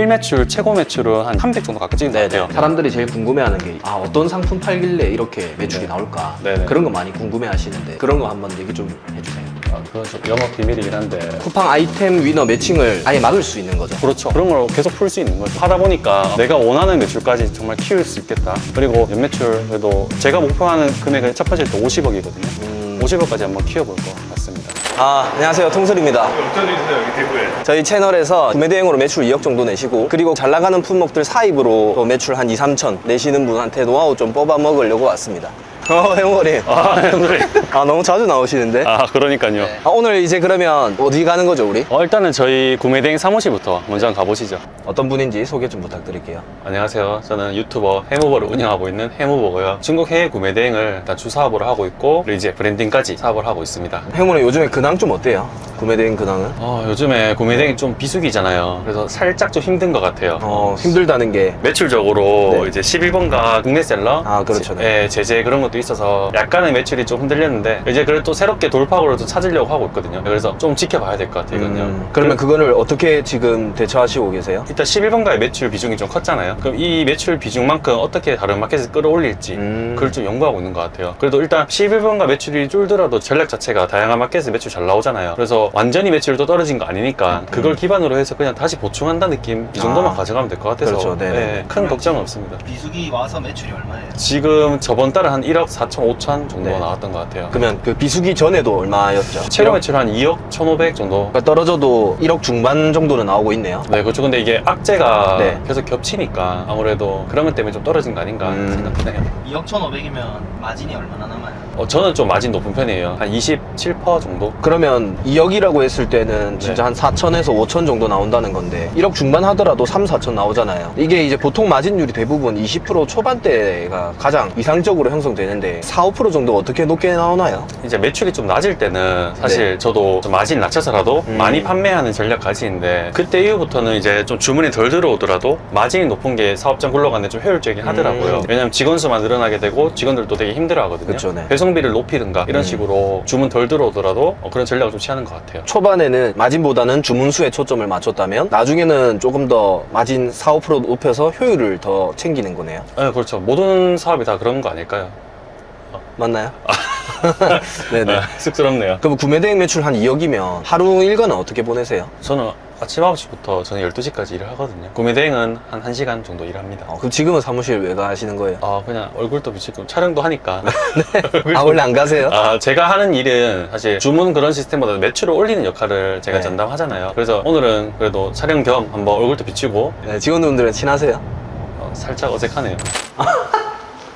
1매출 최고 매출은 한 300 정도 가까이 찍은 것 같아요. 사람들이 제일 궁금해하는 게 아 어떤 상품 팔길래 이렇게 매출이 나올까 네네. 그런 거 많이 궁금해하시는데 그런 거 한번 얘기 좀 해주세요. 아, 그건 좀 영업 비밀이긴 한데 쿠팡 아이템 위너 매칭을 아예 막을 수 있는 거죠. 그렇죠. 그런 걸 계속 풀 수 있는 거죠. 하다 보니까 내가 원하는 매출까지 정말 키울 수 있겠다. 그리고 연매출 그래도 제가 목표하는 금액은 첫 번째 때 50억이거든요. 음. 50억까지 한번 키워볼 것 같습니다. 아 안녕하세요 통솔입니다. 어쩌주세요 여기 대구에 저희 채널에서 구매 대행으로 매출 2억 정도 내시고 그리고 잘 나가는 품목들 사입으로 또 매출 한 2, 3천 내시는 분한테 노하우 좀 뽑아 먹으려고 왔습니다. 어, 형거리. 아, 형들이. 아, 너무 자주 나오시는데? 아, 그러니까요. 아, 오늘 이제 그러면 어디 가는 거죠, 우리? 어, 일단은 저희 구매대행 사무실부터 먼저 한번 가보시죠. 어떤 분인지 소개 좀 부탁드릴게요. 안녕하세요. 저는 유튜버 해무버를 운영하고 있는 해무버고요. 중국 해외 구매 대행을 일단 주 사업으로 하고 있고 그리고 이제 브랜딩까지 사업을 하고 있습니다. 형은 요즘에 근황 좀 어때요? 구매 대행 근황은? 어, 요즘에 구매 대행이 좀 비수기잖아요. 그래서 살짝 좀 힘든 것 같아요. 어, 힘들다는 게 매출적으로 네. 이제 11번가 국내 셀러 아, 그렇죠. 제, 예, 제재 그런 것도 있어서 약간의 매출이 좀 흔들렸는데 이제 그걸 또 새롭게 돌파구를 또 찾으려고 하고 있거든요. 그래서 좀 지켜봐야 될 것 같아요, 이건요. 음, 그러면 그거를 어떻게 지금 대처하시고 계세요? 일단 11번가의 매출 비중이 좀 컸잖아요. 그럼 이 매출 비중만큼 어떻게 다른 마켓에서 끌어올릴지 음. 그걸 좀 연구하고 있는 것 같아요. 그래도 일단 11번가 매출이 쫄더라도 전략 자체가 다양한 마켓에서 매출 잘 나오잖아요. 그래서 완전히 매출이 또 떨어진 거 아니니까 그걸 기반으로 해서 그냥 다시 보충한다는 느낌 이 정도만 아. 가져가면 될 것 같아서 그렇죠, 네네. 예, 큰 걱정은 없습니다. 비수기 와서 매출이 얼마예요? 지금 저번 달에 한 1억 4천 5천 정도 네. 나왔던 것 같아요. 그러면 그 비수기 전에도 얼마였죠? 최고 매출 한 2억 1,500 정도. 그러니까 떨어져도 1억 중반 정도는 나오고 있네요. 네, 그렇죠. 근데 이게 악재가 네. 계속 겹치니까 아무래도 그런 것 때문에 좀 떨어진 거 아닌가 음. 생각해요. 2억 1,500이면 마진이 얼마나 남아요? 어, 저는 좀 마진 높은 편이에요. 한 27% 정도? 그러면 2억이라고 했을 때는 진짜 네. 한 4천에서 5천 정도 나온다는 건데 1억 중반 하더라도 3, 4천 나오잖아요. 이게 이제 보통 마진율이 대부분 20% 초반대가 가장 이상적으로 형성되는 데 4, 5% 정도 어떻게 높게 나오나요? 이제 매출이 좀 낮을 때는 사실 저도 좀 마진 낮춰서라도 네. 음. 많이 판매하는 전략 가지는데 그때 이후부터는 이제 좀 주문이 덜 들어오더라도 마진이 높은 게 사업장 굴러가는데 좀 효율적이긴 하더라고요. 음. 왜냐면 직원 수만 늘어나게 되고 직원들도 되게 힘들어 하거든요. 그쵸, 네. 배송비를 높이든가 이런 음. 식으로 주문 덜 들어오더라도 어, 그런 전략을 좀 취하는 것 같아요. 초반에는 마진보다는 주문 수에 초점을 맞췄다면 나중에는 조금 더 마진 4, 5% 높여서 효율을 더 챙기는 거네요. 네, 그렇죠. 모든 사업이 다 그런 거 아닐까요? 맞나요? 네네. 아, 쑥스럽네요. 그럼 구매 대행 매출 한 2억이면 하루 일과는 어떻게 보내세요? 저는 아침 9시부터 저는 12시까지 일을 하거든요. 구매 대행은 한 1시간 정도 일합니다. 어, 그럼 지금은 사무실 왜 가시는 거예요? 아, 그냥 얼굴도 비치고 촬영도 하니까. 아 원래 안 가세요? 아, 제가 하는 일은 사실 주문 그런 시스템보다 매출을 올리는 역할을 제가 네. 전담하잖아요. 그래서 오늘은 그래도 촬영 겸 한번 얼굴도 비치고 네, 직원분들은 친하세요? 어, 살짝 어색하네요.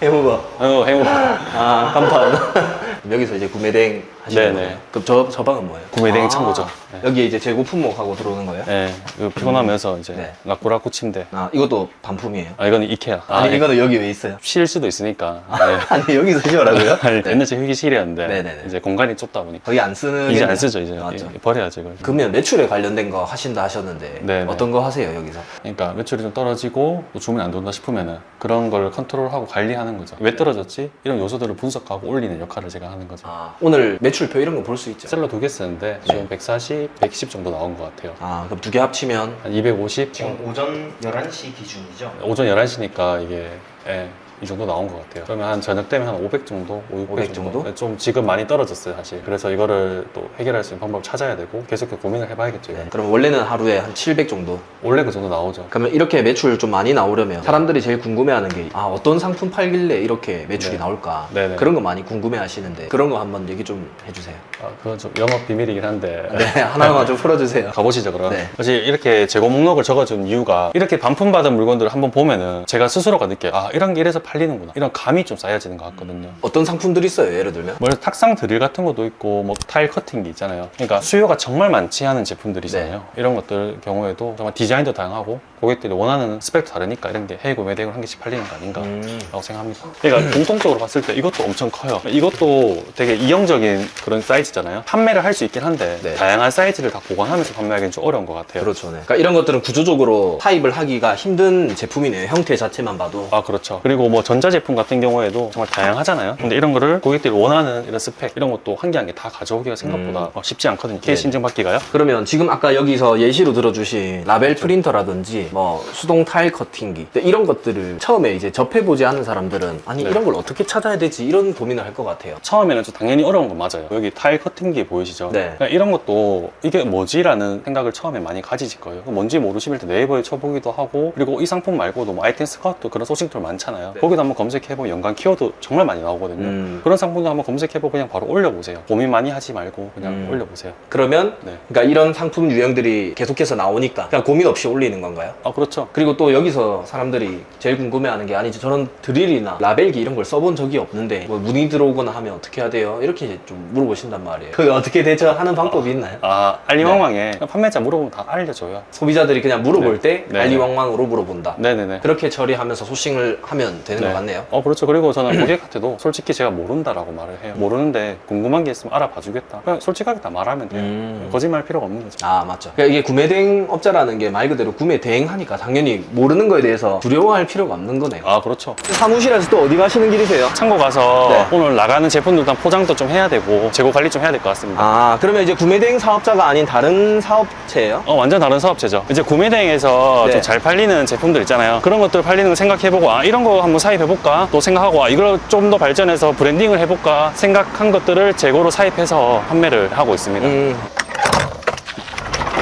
해무버. 어, 행복. 아 간판. 여기서 이제 구매 대행 하시는 네네. 거예요? 그럼 저, 저 방은 뭐예요? 구매 대행 아, 창고죠. 네. 여기 이제 재고 품목하고 들어오는 거예요? 네, 이거 피곤하면서 이제 네. 라꾸라꾸 침대. 아 이것도 반품이에요? 아, 이거는 이케아. 아니 예. 이거는 여기 왜 있어요? 쉴 수도 있으니까. 네. 아니 여기서 쉬어라고요? 아니, 옛날 제 휴게실이었는데 네네네. 이제 공간이 좁다 보니까 거의 안 쓰는 이제 안 쓰죠 이제 맞죠. 예, 버려야죠 이걸. 그러면 매출에 관련된 거 하신다 하셨는데 네네. 어떤 거 하세요 여기서? 그러니까 매출이 좀 떨어지고 또 주문이 안 들어온다 싶으면은 그런 걸 컨트롤하고 관리하는 거죠. 왜 떨어졌지? 이런 요소들을 분석하고 올리는 역할을 제가 하는 거죠. 아 오늘 매출표 이런 거 볼 수 있죠? 셀러 두 개 쓰는데 지금 140, 110 정도 나온 것 같아요. 아 그럼 두 개 합치면 한 250. 지금 오전 11시 기준이죠? 오전 11시니까 이게 예, 이 정도 나온 것 같아요. 그러면 한 저녁 되면 한 500 정도, 5, 600 500 정도? 네, 좀 지금 많이 떨어졌어요, 사실. 그래서 이거를 또 해결할 수 있는 방법을 찾아야 되고 계속 고민을 해봐야겠죠. 이건. 네, 그럼 원래는 하루에 한 700 정도 원래 그 정도 나오죠. 그러면 이렇게 매출 좀 많이 나오려면 사람들이 제일 궁금해하는 게 아 어떤 상품 팔길래 이렇게 매출이 네. 나올까 네네. 그런 거 많이 궁금해하시는데 그런 거 한번 얘기 좀 해주세요. 아, 그건 좀 영업 비밀이긴 한데. 네 하나만 좀 풀어주세요. 가보시죠 그럼 네. 사실 이렇게 재고 목록을 적어준 이유가 이렇게 반품 받은 물건들을 한번 보면은 제가 스스로가 느껴요 아 이런 게 이래서 팔리는구나 이런 감이 좀 쌓여지는 것 같거든요 어떤 상품들이 있어요 예를 들면? 뭐 탁상 드릴 같은 것도 있고 뭐 타일 커팅기 있잖아요 그러니까 수요가 정말 많지 않은 제품들이잖아요 네. 이런 것들 경우에도 정말 디자인도 다양하고 고객들이 원하는 스펙도 다르니까 이런 게 해외 구매 대행을 한 개씩 팔리는 거 아닌가 음. 라고 생각합니다. 그러니까 공통적으로 봤을 때 이것도 엄청 커요. 이것도 되게 이형적인 그런 사이즈잖아요. 판매를 할 수 있긴 한데 네. 다양한 사이즈를 다 보관하면서 판매하기는 좀 어려운 것 같아요. 그렇죠. 네. 그러니까 이런 것들은 구조적으로 타입을 하기가 힘든 제품이네요. 형태 자체만 봐도. 아 그렇죠. 그리고 뭐 전자제품 같은 경우에도 정말 다양하잖아요. 근데 이런 거를 고객들이 원하는 이런 스펙 이런 것도 한 개 한 개 다 가져오기가 생각보다 어, 쉽지 않거든요. 케이스 인증 받기가요. 그러면 지금 아까 여기서 예시로 들어주신 라벨 프린터라든지 뭐 수동 타일 커팅기 근데 이런 것들을 처음에 이제 접해보지 않은 사람들은 아니 네. 이런 걸 어떻게 찾아야 되지 이런 고민을 할 것 같아요. 처음에는 좀 당연히 어려운 건 맞아요. 여기 타일 커팅기 보이시죠? 네. 그러니까 이런 것도 이게 뭐지라는 생각을 처음에 많이 가지실 거예요. 뭔지 모르시면 일단 네이버에 쳐보기도 하고 그리고 이 상품 말고도 뭐 아이템 스카우트 그런 소싱 툴 많잖아요. 네. 거기도 한번 검색해보면 연관 키워드 정말 많이 나오거든요. 음. 그런 상품도 한번 검색해보고 그냥 바로 올려보세요. 고민 많이 하지 말고 그냥 음. 올려보세요. 그러면 네. 그러니까 이런 상품 유형들이 계속해서 나오니까 그냥 고민 없이 올리는 건가요? 아 그렇죠. 그리고 또 여기서 사람들이 제일 궁금해하는 게 아니 저런 드릴이나 라벨기 이런 걸 써본 적이 없는데 뭐 문의 들어오거나 하면 어떻게 해야 돼요? 이렇게 좀 물어보신단 말이에요. 그 어떻게 대처하는 방법이 있나요? 아 알리왕왕에 판매자 물어보면 다 알려줘요. 소비자들이 그냥 물어볼 네. 때 네. 알리왕왕으로 물어본다. 네네네. 그렇게 처리하면서 소싱을 하면 되는 네. 것 같네요. 어 그렇죠. 그리고 저는 고객한테도 솔직히 제가 모른다라고 말을 해요. 모르는데 궁금한 게 있으면 알아봐주겠다. 그냥 솔직하게 다 말하면 돼요. 음. 거짓말 필요가 없는 거죠. 아 맞죠. 그러니까 이게 구매 대행 업자라는 게 말 그대로 구매 대행하니까 당연히 모르는 거에 대해서 두려워할 필요가 없는 거네요. 아 그렇죠. 사무실에서 또 어디 가시는 길이세요? 창고 가서 네. 오늘 나가는 제품들 일단 포장도 좀 해야 되고 재고 관리 좀 해야 될 것 같습니다. 아 그러면 이제 구매 대행 사업자가 아닌 다른 사업체예요? 어, 완전 다른 사업체죠. 이제 구매 대행에서 네. 좀 잘 팔리는 제품들 있잖아요. 그런 것들 팔리는 거 생각해보고, 아, 이런 거 한번 사입해볼까? 또 생각하고, 아, 이걸 좀 더 발전해서 브랜딩을 해볼까? 생각한 것들을 재고로 사입해서 판매를 하고 있습니다. 음.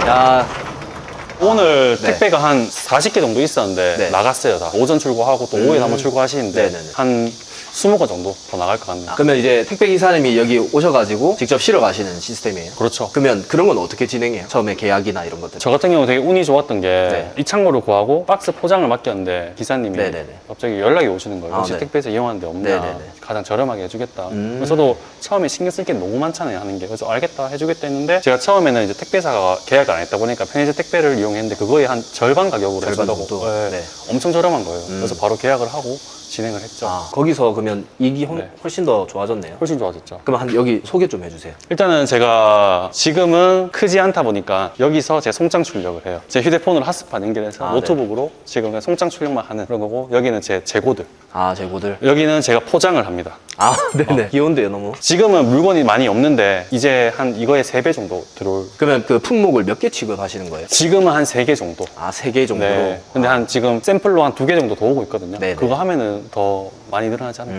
야 오늘 네. 택배가 한 40개 정도 있었는데, 네. 나갔어요. 다. 오전 출고하고 또 음. 오후에 한번 출고하시는데, 네네네. 한 20거 정도 더 나갈 것 같네요. 그러면 이제 택배 기사님이 여기 오셔가지고 직접 실어 가시는 시스템이에요. 그렇죠. 그러면 그런 건 어떻게 진행해요? 처음에 계약이나 이런 것들. 저 같은 경우 되게 운이 좋았던 게 네. 이 창고를 구하고 박스 포장을 맡겼는데 기사님이 네네네. 갑자기 연락이 오시는 거예요. 아, 혹시 네. 택배에서 이용하는 데 없냐? 네네네. 가장 저렴하게 해주겠다. 음. 그래서 저도 처음에 신경 쓸 게 너무 많잖아요 하는 게 그래서 알겠다 해주겠다 했는데 제가 처음에는 이제 택배사가 계약을 안 했다 보니까 편의점 택배를 이용했는데 그거의 한 절반 가격으로 절반 해준다고. 정도? 네. 네. 엄청 저렴한 거예요. 음. 그래서 바로 계약을 하고 진행을 했죠. 아, 거기서 그러면 이익이 훨- 네. 훨씬 더 좋아졌네요. 훨씬 좋아졌죠. 그럼 한 여기 소개 좀 해주세요. 일단은 제가 지금은 크지 않다 보니까 여기서 제 송장 출력을 해요. 제 휴대폰으로 핫스팟 연결해서 아, 노트북으로 지금 그냥 송장 출력만 하는 그런 거고 여기는 제 재고들. 아 재고들. 여기는 제가 포장을 합니다. 아 네네. 귀여운데요 너무. 지금은 물건이 많이 없는데 이제 한 이거의 3배 정도 들어올 그러면 그 품목을 몇 개 취급하시는 거예요? 지금은 한 3개 정도. 아 세 개 정도로. 네. 근데 한 지금 샘플로 한 두 개 정도 더 오고 있거든요. 네네. 그거 하면은 더 많이 늘어나지 않을까.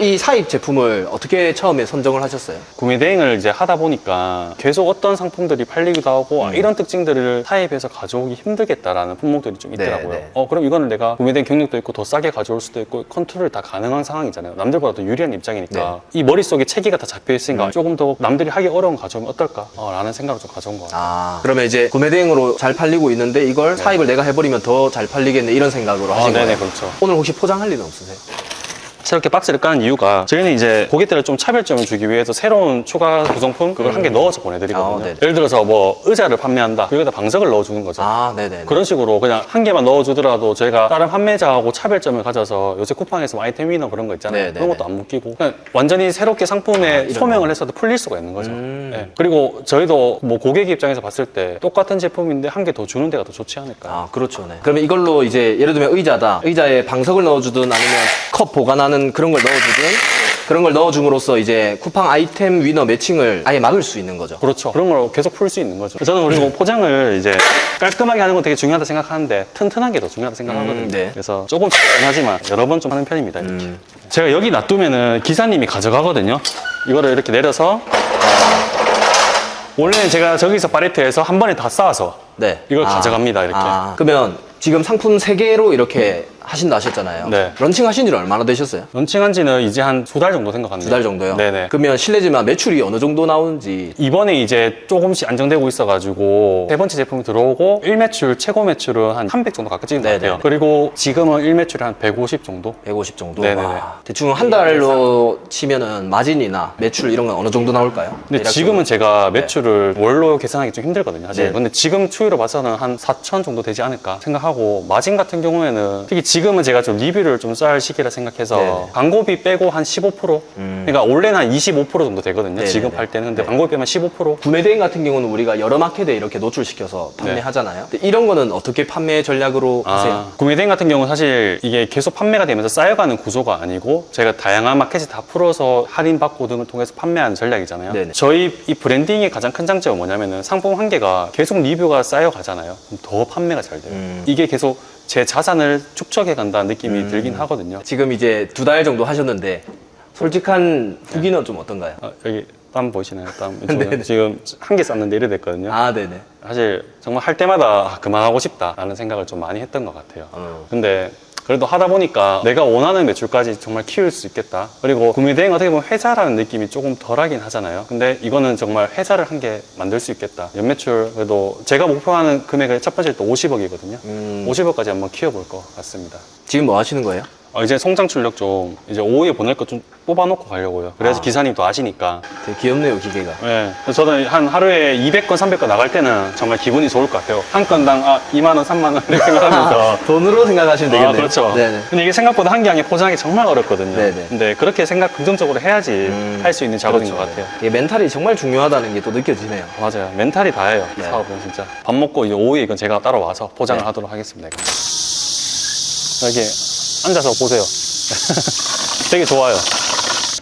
이 사입 제품을 어떻게 처음에 선정을 하셨어요? 구매 대행을 이제 하다 보니까 계속 어떤 상품들이 팔리기도 하고 아, 음. 이런 특징들을 타입해서 가져오기 힘들겠다라는 품목들이 좀 있더라고요. 네, 네. 어 그럼 이거는 내가 구매 대행 경력도 있고 더 싸게 가져올 수도 있고 컨트롤 다 가능한 상황이잖아요. 남들보다 더 유리한 입장이니까 이 머릿속에 체계가 다 잡혀 있으니까 네. 음. 조금 더 남들이 하기 어려운 거 가져오면 어떨까? 어, 라는 생각을 좀 가져온 것 같아요. 아 그러면 이제 구매 대행으로 잘 팔리고 있는데 이걸 사입을 내가 해버리면 더 잘 팔리겠네 이런 생각으로 아, 하신 네네 거예요? 그렇죠. 오늘 혹시 포장할 일은 없으세요? 새롭게 박스를 까는 이유가 저희는 이제 고객들을 좀 차별점을 주기 위해서 새로운 추가 구성품 그걸 한 개 넣어서 보내드리거든요. 아, 네네. 예를 들어서 뭐 의자를 판매한다. 여기다 방석을 넣어주는 거죠. 아 네네. 그런 식으로 그냥 한 개만 넣어주더라도 저희가 다른 판매자하고 차별점을 가져서 요새 쿠팡에서 뭐 아이템 위너 그런 거 있잖아요. 네네네. 그런 것도 안 묶이고 그냥 완전히 새롭게 상품에 아, 소명을 했어도 풀릴 수가 있는 거죠. 음. 네. 그리고 저희도 뭐 고객 입장에서 봤을 때 똑같은 제품인데 한 개 더 주는 데가 더 좋지 않을까. 아 그렇죠. 네. 그러면 이걸로 이제 예를 들면 의자다. 의자에 방석을 넣어주든 아니면 컵 보관하는 그런 걸 넣어주든 그런 걸 넣어줌으로써 이제 쿠팡 아이템 위너 매칭을 아예 막을 수 있는 거죠. 그렇죠. 그런 걸 계속 풀 수 있는 거죠. 저는 그리고 포장을 이제 깔끔하게 하는 건 되게 중요하다 생각하는데 튼튼한 게 더 중요하다 생각하거든요. 음, 네. 그래서 조금 긴 하지만 여러 번 좀 하는 편입니다. 이렇게. 음. 제가 여기 놔두면은 기사님이 가져가거든요. 이거를 이렇게 내려서 원래는 제가 저기서 팔레트에서 한 번에 다 쌓아서 네. 이걸 가져갑니다, 이렇게. 그러면 지금 상품 세개로 이렇게 하신다 하셨잖아요. 네. 런칭 하신 지 얼마나 되셨어요? 런칭한 지는 이제 한 두 달 정도 생각합니다. 두 달 정도요? 네네. 그러면 실례지만 매출이 어느 정도 나오는지 이번에 이제 조금씩 안정되고 있어가지고 세 번째 제품이 들어오고 1매출 최고 매출은 한 300 정도 가까이 찍은 것 네네네. 같아요. 그리고 지금은 1매출이 한 150 정도? 150 정도. 네네네. 와, 대충 한 달로 치면은 마진이나 매출 이런 건 어느 정도 나올까요? 근데 대략적으로. 지금은 제가 매출을 월로 계산하기 좀 힘들거든요, 사실. 네. 근데 지금 추이로 봐서는 한 4천 정도 되지 않을까 생각하고 마진 같은 경우에는 특히 지금은 제가 좀 리뷰를 좀 쌀 시기라 생각해서 네네. 광고비 빼고 한 15%? 음. 그러니까 원래는 한 25% 정도 되거든요. 네네네. 지금 팔 때는. 근데 네. 광고비 빼면 15%? 구매 대행 같은 경우는 우리가 여러 마켓에 이렇게 노출시켜서 판매하잖아요. 근데 이런 거는 어떻게 판매 전략으로 하세요? 아, 구매 대행 같은 경우는 사실 이게 계속 판매가 되면서 쌓여가는 구조가 아니고 저희가 다양한 마켓에 다 풀어서 할인 받고 등을 통해서 판매하는 전략이잖아요. 네네. 저희 이 브랜딩의 가장 큰 장점은 뭐냐면은 상품 한 개가 계속 리뷰가 쌓여가잖아요. 그럼 더 판매가 잘 돼요. 음. 이게 계속 제 자산을 축적해 간다는 느낌이 음. 들긴 하거든요. 지금 이제 두 달 정도 하셨는데 솔직한 후기는 좀 어떤가요? 아, 여기 땀 보이시나요? 땀. 네네. 지금 한 개 쌌는데 이래 됐거든요. 아, 네네. 사실 정말 할 때마다 아, 그만하고 싶다라는 생각을 좀 많이 했던 것 같아요. 어. 근데 그래도 하다 보니까 내가 원하는 매출까지 정말 키울 수 있겠다. 그리고 구매대행 어떻게 보면 회사라는 느낌이 조금 덜하긴 하잖아요. 근데 이거는 정말 회사를 한 개 만들 수 있겠다. 연매출 그래도 제가 목표하는 금액은 첫 번째 또 50억이거든요. 음, 50억까지 한번 키워볼 것 같습니다. 지금 뭐 하시는 거예요? 어, 이제 송장 출력 좀 이제 오후에 보낼 거좀 뽑아놓고 가려고요. 그래야지 아. 기사님도 아시니까. 되게 귀엽네요, 기계가. 네. 그래서 저는 한 하루에 200건, 300건 나갈 때는 정말 기분이 좋을 것 같아요. 한 건당 아, 2만 원, 3만 원 이렇게 생각하면서. 돈으로 생각하시면 되겠네요. 아, 그렇죠. 네네. 근데 이게 생각보다 한개한개 포장하기 정말 어렵거든요. 네네. 근데 그렇게 생각 긍정적으로 해야지 음, 할 수 있는 작업인 그렇죠. 것 같아요. 이게 멘탈이 정말 중요하다는 게 또 느껴지네요. 맞아요. 멘탈이 다예요. 네. 사업은 진짜. 밥 먹고 이제 오후에 이건 제가 따로 와서 포장을 네. 하도록 하겠습니다. 이거. 여기 앉아서 보세요. 되게 좋아요.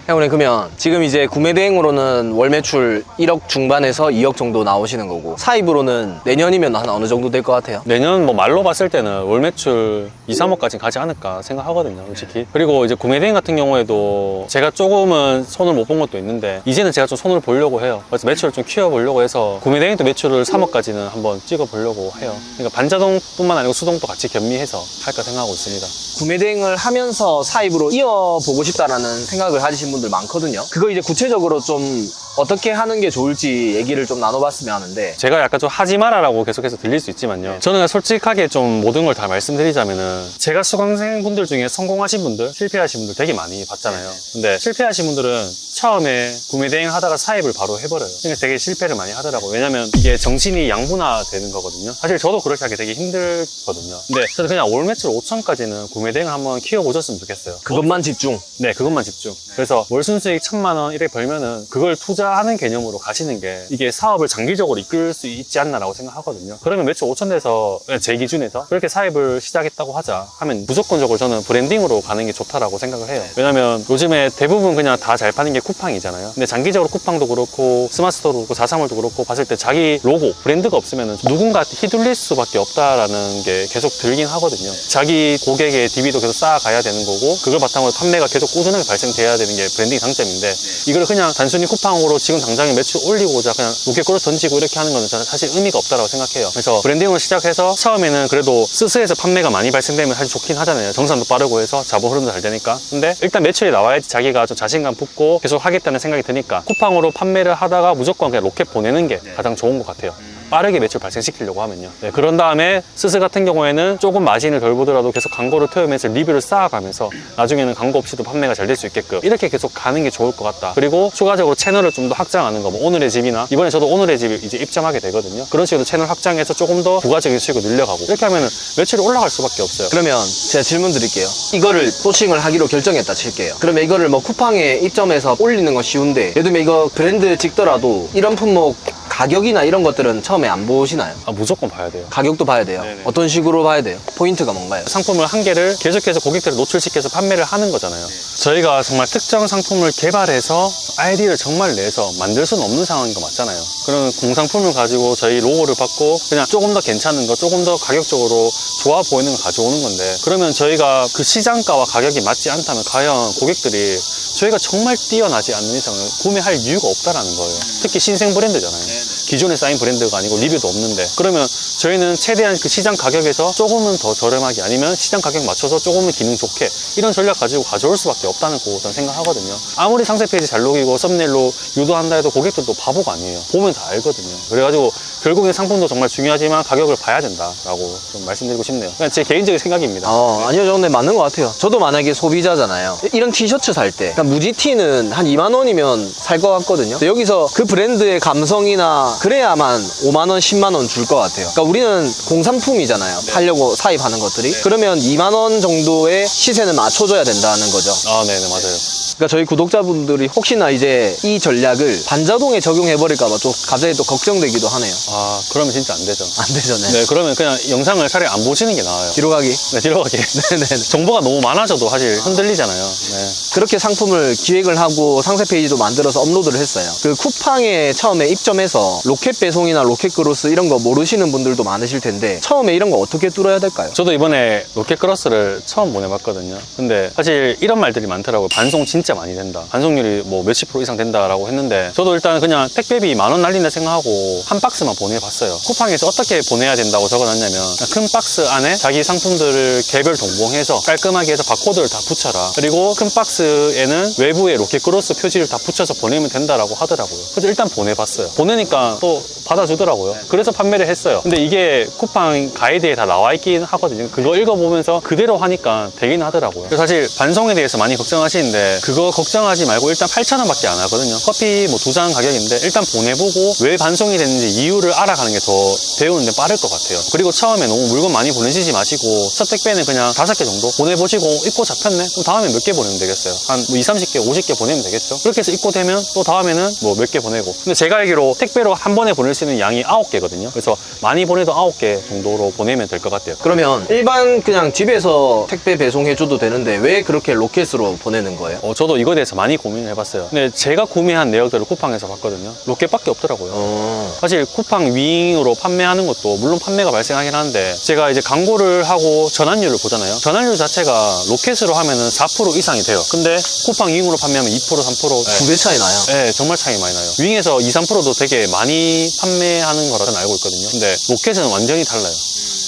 형님 그러면 지금 이제 구매 대행으로는 월 매출 1억 중반에서 2억 정도 나오시는 거고 사입으로는 내년이면 한 어느 정도 될 것 같아요? 내년 뭐 말로 봤을 때는 월 매출 2, 3억까지 가지 않을까 생각하거든요, 솔직히. 그리고 이제 구매 대행 같은 경우에도 제가 조금은 손을 못 본 것도 있는데 이제는 제가 좀 손을 보려고 해요. 그래서 매출을 좀 키워보려고 해서 구매 대행도 매출을 3억까지는 한번 찍어보려고 해요. 그러니까 반자동뿐만 아니고 수동도 같이 겸미해서 할까 생각하고 있습니다. 구매 대행을 하면서 사입으로 이어보고 싶다라는 생각을 가지신 분들 많거든요. 그거 이제 구체적으로 좀 어떻게 하는 게 좋을지 얘기를 좀 나눠봤으면 하는데 제가 약간 좀 하지 마라라고 계속해서 들릴 수 있지만요. 저는 솔직하게 좀 모든 걸 다 말씀드리자면은 제가 수강생 분들 중에 성공하신 분들, 실패하신 분들 되게 많이 봤잖아요. 근데 실패하신 분들은 처음에 구매 대행 하다가 사입을 바로 해버려요. 그러니까 되게 실패를 많이 하더라고요. 왜냐면 이게 정신이 양분화 되는 거거든요. 사실 저도 그렇게 하기 되게 힘들거든요. 근데 저는 그냥 월 매출 5천까지는 구매 대행을 한번 키워보셨으면 좋겠어요. 그것만 집중. 네, 그것만 집중. 그래서 월 순수익 천만 원 이렇게 벌면은 그걸 투자 하는 개념으로 가시는 게 이게 사업을 장기적으로 이끌 수 있지 않나라고 생각하거든요. 그러면 매출 5천 돼서 제 기준에서 그렇게 사입을 시작했다고 하자 하면 무조건적으로 저는 브랜딩으로 가는 게 좋다라고 생각을 해요. 왜냐면 요즘에 대부분 그냥 다 잘 파는 게 쿠팡이잖아요. 근데 장기적으로 쿠팡도 그렇고 스마트스토어도 그렇고 자사몰도 그렇고 봤을 때 자기 로고, 브랜드가 없으면 누군가한테 휘둘릴 수밖에 없다라는 게 계속 들긴 하거든요. 자기 고객의 DB도 계속 쌓아가야 되는 거고 그걸 바탕으로 판매가 계속 꾸준하게 발생돼야 되는 게 브랜딩 장점인데 이걸 그냥 단순히 쿠팡으로 지금 당장에 매출 올리고자 그냥 로켓 끌어 던지고 이렇게 하는 거는 저는 사실 의미가 없다고 생각해요. 그래서 브랜딩으로 시작해서 처음에는 그래도 스스에서 판매가 많이 발생되면 사실 좋긴 하잖아요. 정산도 빠르고 해서 자본 흐름도 잘 되니까. 근데 일단 매출이 나와야지 자기가 좀 자신감 붙고 계속 하겠다는 생각이 드니까 쿠팡으로 판매를 하다가 무조건 그냥 로켓 보내는 게 가장 좋은 것 같아요. 빠르게 매출 발생시키려고 하면요. 네, 그런 다음에 스스 같은 경우에는 조금 마진을 덜 보더라도 계속 광고를 태우면서 리뷰를 쌓아가면서 나중에는 광고 없이도 판매가 잘 될 수 있게끔 이렇게 계속 가는 게 좋을 것 같다. 그리고 추가적으로 채널을 좀 더 확장하는 거, 뭐 오늘의 집이나 이번에 저도 오늘의 집을 이제 입점하게 되거든요. 그런 식으로 채널 확장해서 조금 더 부가적인 수익을 늘려가고 이렇게 하면은 매출이 올라갈 수밖에 없어요. 그러면 제가 질문 드릴게요. 이거를 소싱을 하기로 결정했다 칠게요. 그러면 이거를 뭐 쿠팡에 입점해서 올리는 건 쉬운데 예를 들면 이거 브랜드 찍더라도 이런 품목 가격이나 이런 것들은 처음에 안 보시나요? 아, 무조건 봐야 돼요. 가격도 봐야 돼요. 네네. 어떤 식으로 봐야 돼요? 포인트가 뭔가요? 상품을 한 개를 계속해서 고객들을 노출시켜서 판매를 하는 거잖아요. 저희가 정말 특정 상품을 개발해서 아이디를 정말 내서 만들 수는 없는 상황인 거 맞잖아요. 그런 공상품을 가지고 저희 로고를 받고 그냥 조금 더 괜찮은 거, 조금 더 가격적으로 좋아 보이는 거 가져오는 건데 그러면 저희가 그 시장가와 가격이 맞지 않다면 과연 고객들이 저희가 정말 뛰어나지 않는 이상은 구매할 이유가 없다라는 거예요. 특히 신생 브랜드잖아요. 기존에 쌓인 브랜드가 아니고 리뷰도 없는데. 그러면 저희는 최대한 그 시장 가격에서 조금은 더 저렴하게 아니면 시장 가격 맞춰서 조금은 기능 좋게 이런 전략 가지고 가져올 수밖에 없다는 거 저는 생각하거든요. 아무리 상세 페이지 잘 녹이고 썸네일로 유도한다 해도 고객들도 바보가 아니에요. 보면 다 알거든요. 그래가지고 결국엔 상품도 정말 중요하지만 가격을 봐야 된다라고 좀 말씀드리고 싶네요. 그냥 제 개인적인 생각입니다. 어, 아니요, 저 근데 맞는 것 같아요. 저도 만약에 소비자잖아요. 이런 티셔츠 살 때, 그러니까 무지티는 한 2만 원이면 살 것 같거든요. 근데 여기서 그 브랜드의 감성이나 그래야만 5만 원, 10만 원 줄 것 같아요. 그러니까 우리는 공산품이잖아요. 팔려고 사입하는 것들이. 그러면 2만 원 정도의 시세는 맞춰줘야 된다는 거죠. 아, 네 네, 맞아요. 그러니까 저희 구독자분들이 혹시나 이제 이 전략을 반자동에 적용해버릴까봐 또 갑자기 또 걱정되기도 하네요. 아, 그러면 진짜 안 되죠. 안 되죠, 네. 네, 그러면 그냥 영상을 차라리 안 보시는 게 나아요. 뒤로 가기. 네, 뒤로 가게. 네네. 정보가 너무 많아져도 사실 흔들리잖아요. 네. 그렇게 상품을 기획을 하고 상세 페이지도 만들어서 업로드를 했어요. 그 쿠팡에 처음에 입점해서 로켓 배송이나 로켓 크로스 이런 거 모르시는 분들도 많으실 텐데 처음에 이런 거 어떻게 뚫어야 될까요? 저도 이번에 로켓 크로스를 처음 보내봤거든요. 근데 사실 이런 말들이 많더라고요. 반송 진짜 많이 된다. 반송률이 뭐 몇십 프로 이상 된다라고 했는데 저도 일단 그냥 택배비 만 원 날린다 생각하고 한 박스만 보내봤어요. 쿠팡에서 어떻게 보내야 된다고 적어놨냐면 큰 박스 안에 자기 상품들을 개별 동봉해서 깔끔하게 해서 바코드를 다 붙여라. 그리고 큰 박스에는 외부에 로켓 크로스 표지를 다 붙여서 보내면 된다라고 하더라고요. 그래서 일단 보내봤어요. 보내니까 또 받아주더라고요. 그래서 판매를 했어요. 근데 이게 쿠팡 가이드에 다 나와 있긴 하거든요. 그거 읽어보면서 그대로 하니까 되긴 하더라고요. 사실 반송에 대해서 많이 걱정하시는데 그거 걱정하지 말고 일단 8,000원 밖에 안 하거든요. 커피 뭐 두 잔 가격인데 일단 보내보고 왜 반송이 됐는지 이유를 알아가는 게 더 배우는데 빠를 것 같아요. 그리고 처음에 너무 물건 많이 보내시지 마시고 첫 택배는 그냥 다섯 개 정도 보내보시고 입고 잡혔네? 그럼 다음에 몇 개 보내면 되겠어요. 한 뭐 2, 30개, 50개 보내면 되겠죠. 그렇게 해서 입고 되면 또 다음에는 뭐 몇 개 보내고. 근데 제가 알기로 택배로 한 번에 보낼 수 있는 양이 9개거든요. 그래서 많이 보내도 9개 정도로 보내면 될 것 같아요. 그러면 일반 그냥 집에서 택배 배송해줘도 되는데 왜 그렇게 로켓으로 보내는 거예요? 어, 저도 이거에 대해서 많이 고민을 해봤어요. 근데 제가 구매한 내역들을 쿠팡에서 봤거든요. 로켓밖에 없더라고요. 어, 사실 쿠팡 윙으로 판매하는 것도 물론 판매가 발생하긴 하는데 제가 이제 광고를 하고 전환율을 보잖아요. 전환율 자체가 로켓으로 하면은 4% 이상이 돼요. 근데 쿠팡 윙으로 판매하면 2% 3% 네. 두배 차이 나요. 네, 정말 차이 많이 나요. 윙에서 2, 3%도 되게 많이 판매하는 거라 저는 알고 있거든요. 근데 로켓은 완전히 달라요.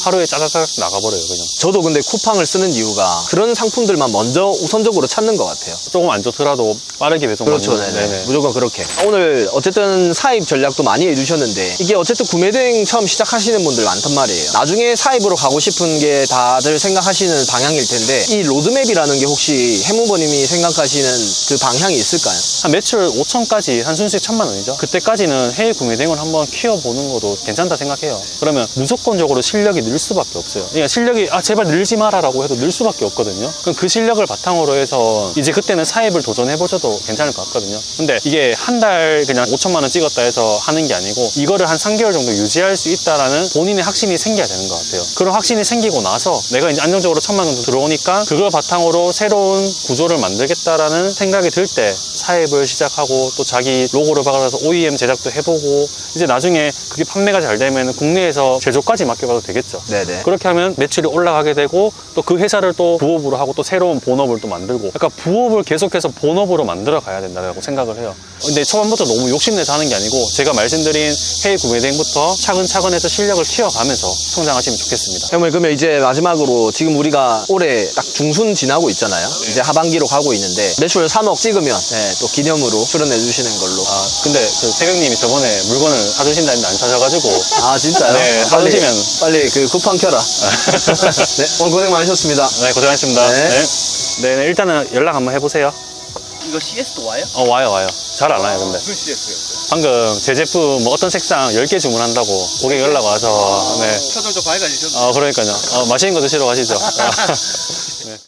하루에 짜자작 나가버려요, 그냥. 저도 근데 쿠팡을 쓰는 이유가 그런 상품들만 먼저 우선적으로 찾는 것 같아요. 조금 안 좋더라도 빠르게 배송받는 그렇죠. 네네. 네네. 무조건 그렇게. 오늘 어쨌든 사입 전략도 많이 해주셨는데 이게 어쨌든 구매 대행 처음 시작하시는 분들 많단 말이에요. 나중에 사입으로 가고 싶은 게 다들 생각하시는 방향일 텐데 이 로드맵이라는 게 혹시 해무버님이 생각하시는 그 방향이 있을까요? 한 매출 5천까지 한 순수익 천만 원이죠. 그때까지는 해외 구매 대행을 한번 키워보는 것도 괜찮다 생각해요. 그러면 무조건적으로 실력이 늘 수밖에 없어요. 그러니까 실력이 아 제발 늘지 마라라고 해도 늘 수밖에 없거든요. 그럼 그 실력을 바탕으로 해서 이제 그때는 사입을 도전해 보셔도 괜찮을 것 같거든요. 근데 이게 한 달 그냥 5천만 원 찍었다 해서 하는 게 아니고 이거를 한 3개월 정도 유지할 수 있다라는 본인의 확신이 생겨야 되는 것 같아요. 그런 확신이 생기고 나서 내가 이제 안정적으로 천만 원 정도 들어오니까 그걸 바탕으로 새로운 구조를 만들겠다라는 생각이 들 때 사입을 시작하고 또 자기 로고를 박아서 OEM 제작도 해보고 이제 나중에 그게 판매가 잘 되면 국내에서 제조까지 맡겨봐도 되겠죠. 네네. 그렇게 하면 매출이 올라가게 되고 또 그 회사를 또 부업으로 하고 또 새로운 본업을 또 만들고 약간 부업을 계속해서 본업으로 만들어 가야 된다고 생각을 해요. 근데 초반부터 너무 욕심내서 하는 게 아니고 제가 말씀드린 해외 구매 대행부터 차근차근 해서 실력을 키워가면서 성장하시면 좋겠습니다. 형님 그러면 이제 마지막으로 지금 우리가 올해 딱 중순 지나고 있잖아요. 이제 하반기로 가고 있는데 매출 3억 찍으면 네, 또 기념으로 출연해 주시는 걸로. 아 근데 그 태경님이 저번에 물건을 사주신다 했는데 안 사셔가지고 아 진짜요? 네, 빨리, 사주시면. 빨리 그 쿠팡 켜라. 네, 오늘 고생 많으셨습니다. 네 고생하셨습니다. 네. 네. 네, 네, 일단은 연락 한번 해보세요. 이거 CS도 와요? 어 와요 와요. 잘 안 와요 근데. 무슨 CS였어요? 방금 제 제품 뭐 어떤 색상 10개 주문한다고 고객 연락 와서 네. 표정 좀 밝아지셨네. 어 그러니까요. 어, 맛있는 거 드시러 가시죠. 네.